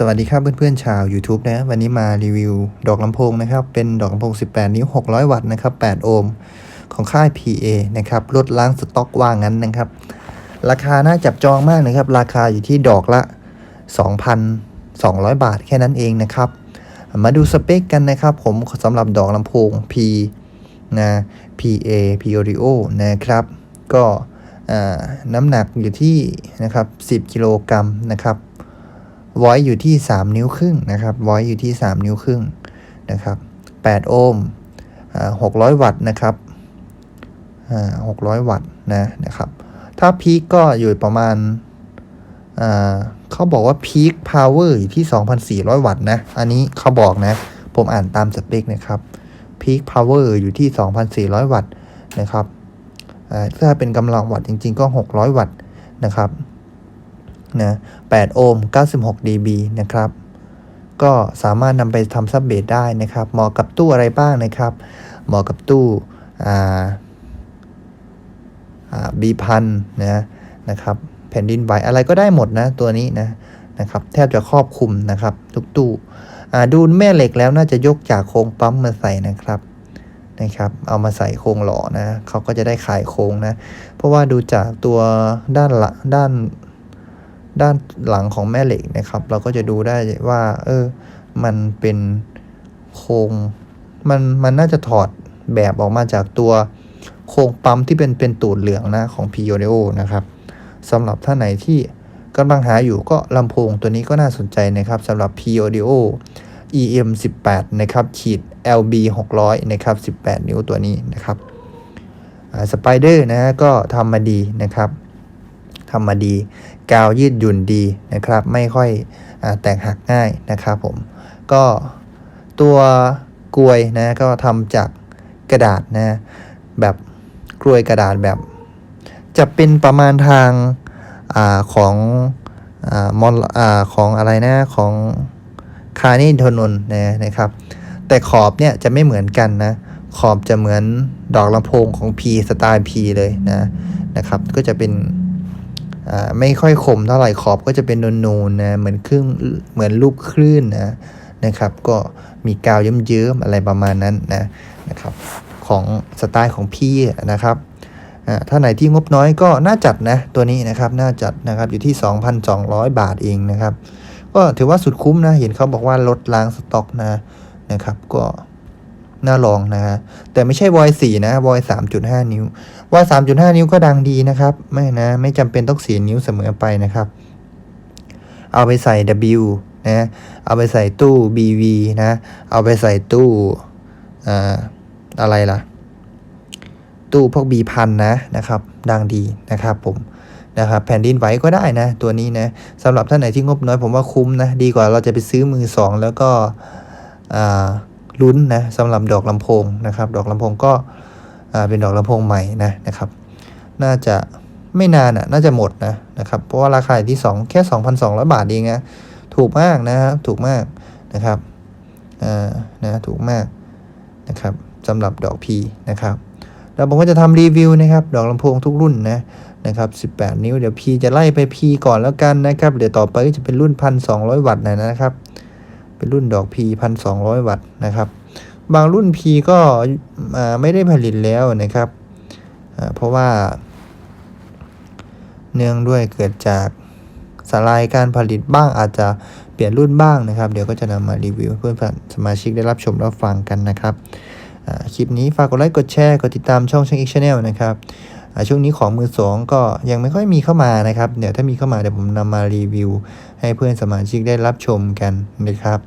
สวัสดีครับเพื่อนๆชาว YouTube นะ วันนี้มารีวิวดอกลำโพงนะครับ เป็นดอกลำโพง 18 นิ้ว 600 วัตต์นะครับ 8 โอห์มของค่าย PA นะครับลดล้างสต็อกว่างั้นนะครับ ราคาน่าจับจองมากนะครับ ราคาอยู่ที่ดอกละ 2,200 บาทแค่นั้นเองนะครับ มาดูสเปคกันนะครับ ผมสำหรับดอกลำโพง P นะ PA P Audio นะครับ ก็น้ำหนักอยู่ที่นะครับ 10 กิโลกรัมนะครับ ไว้อยู่ที่ 3 นิ้วครึ่งนะครับไว้อยู่ที่ 3 นิ้วครึ่งนะครับ 8 โอห์ม600 วัตต์นะครับ600 วัตต์นะนะครับ ถ้าพีคก็อยู่ประมาณเขาบอกว่าพีคพาวเวอร์อยู่ที่ 2,400 วัตต์นะ อันนี้เขาบอกนะ ผมอ่านตามสเปคนะครับพีคพาวเวอร์อยู่ที่ 2,400 วัตต์นะครับถ้าเป็นกำลังวัตต์จริง ๆ ก็ 600 วัตต์นะครับ นะ8โอห์ม96 dB นะครับ ก็สามารถนำไปทำซับเบสได้นะครับ เหมาะกับตู้อะไรบ้างนะครับ เหมาะกับตู้อ่าอ่าบีพันนะนะครับ แผ่นดินไหวอะไรก็ได้หมดนะตัวนี้นะนะครับ แทบจะครอบคลุมนะครับ ทุกตู้อ่าดูแม่เหล็กแล้วน่าจะยกจากโครงปั๊มมาใส่นะครับนะครับเอามาใส่โครงหล่อนะเขาก็จะได้ขายโครงนะ เพราะว่าดูจากตัวด้านละด้าน ด้านหลังของแม่เหล็กนะครับ เราก็จะดูได้ว่า เออ มันเป็นโครงมันมันน่าจะถอดแบบออกมาจากตัวโครงปั๊มที่เป็นเป็นตูดเหลืองนะของ p i o n e o นะครับสำหรับท่านไหนที่กำลังหาอยู่ก็ลำโพงตัวนี้ก็น่าสนใจนะครับสำหรับ p i o n e o EM 18นะครับขีด LB 600นะครับ18 นิ้วตัวนี้นะครับสไปเดอร์นะก็ทำมาดีนะครับทำมาดี กาวยืดหยุ่นดีนะครับ ไม่ค่อยอแตกหักง่ายนะครับผม ก็ตัวกลวยนะก็ทำจากกระดาษนะ แบบกลวยกระดาษแบบ จะเป็นประมาณทางอาของอมอนอของอะไรนะของคานีทนนนะนะครับ แต่ขอบเนี่ยจะไม่เหมือนกันนะ ขอบจะเหมือนดอกลำโพงของ P สไตล์ P เลยนะนะครับ ก็จะเป็น ไม่ค่อยคมเท่าไหร่ขอบก็จะเป็นนูนๆนะเหมือนคลื่นเหมือนรูปคลื่นนะนะครับ ก็มีกาวเยิ้มๆอะไรประมาณนั้นนะนะครับของสไตล์ของพี่นะครับอ่าถ้าไหนที่งบน้อยก็น่าจัดนะตัวนี้นะครับน่าจัดนะครับอยู่ที่ 2,200 บาทเองนะครับ ก็ถือว่าสุดคุ้มนะเห็นเขาบอกว่าลดล้างสต็อกนะนะครับ ก็น่าลองนะฮะแต่ไม่ใช่วอย4นะวอย3.5 นิ้ว วอย3.5 นิ้วก็ดังดีนะครับ ไม่นะไม่จำเป็นต้องเสียนิ้วเสมอไปนะครับ เอาไปใส่ W นะเอาไปใส่ตู้ BV นะเอาไปใส่ตู้ออะไรล่ะ ตู้พวก B พันนะนะครับ ดังดีนะครับผมนะครับแผ่นดินไหวก็ได้นะ ตัวนี้นะสำหรับท่านไหนที่งบน้อยผมว่าคุ้มนะดีกว่าเราจะไปซื้อมือสองแล้วก็ลุ้นนะสำหรับดอกลำโพงนะครับ ดอกลำโพงก็ เป็นดอกลำโพงใหม่นะนะครับ น่าจะไม่นานอะน่าจะหมดนะนะครับเพราะว่าราคาอยู่ที่ 2 แค่ 2,200 บาทเองนะถูกมากนะครับถูกมากนะครับอ่านะถูกมากนะครับสำหรับดอกพีนะครับแล้วผมก็จะทำรีวิวนะครับ ดอกลำโพงทุกรุ่นนะนะครับ 18 นิ้ว เดี๋ยว P จะไล่ไป P ก่อนแล้วกันนะครับ เดี๋ยวต่อไปก็จะเป็นรุ่น 1,200 วัตต์นะนะครับ เป็นรุ่นดอก P 1,200 วัตต์นะครับ บางรุ่น P ก็ไม่ได้ผลิตแล้วนะครับเพราะว่า เนื่องด้วยเกิดจากสลายการผลิตบ้างอาจจะเปลี่ยนรุ่นบ้างนะครับ เดี๋ยวก็จะนำมารีวิวเพื่อนสมาชิกได้รับชมรับฟังกันนะครับคลิปนี้ฝากกดไลค์กดแชร์กดติดตามช่องช่างอีกชาแนลนะครับช่วงนี้ของมือสองก็ยังไม่ค่อยมีเข้ามานะครับ เดี๋ยวถ้ามีเข้ามาเดี๋ยวผมนำมารีวิว ให้เพื่อนสมาชิกได้รับชมกันนะครับ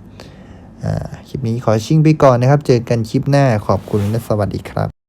คลิปนี้ขอชิ่งไปก่อนนะครับ เจอกันคลิปหน้าขอบคุณและสวัสดีครับ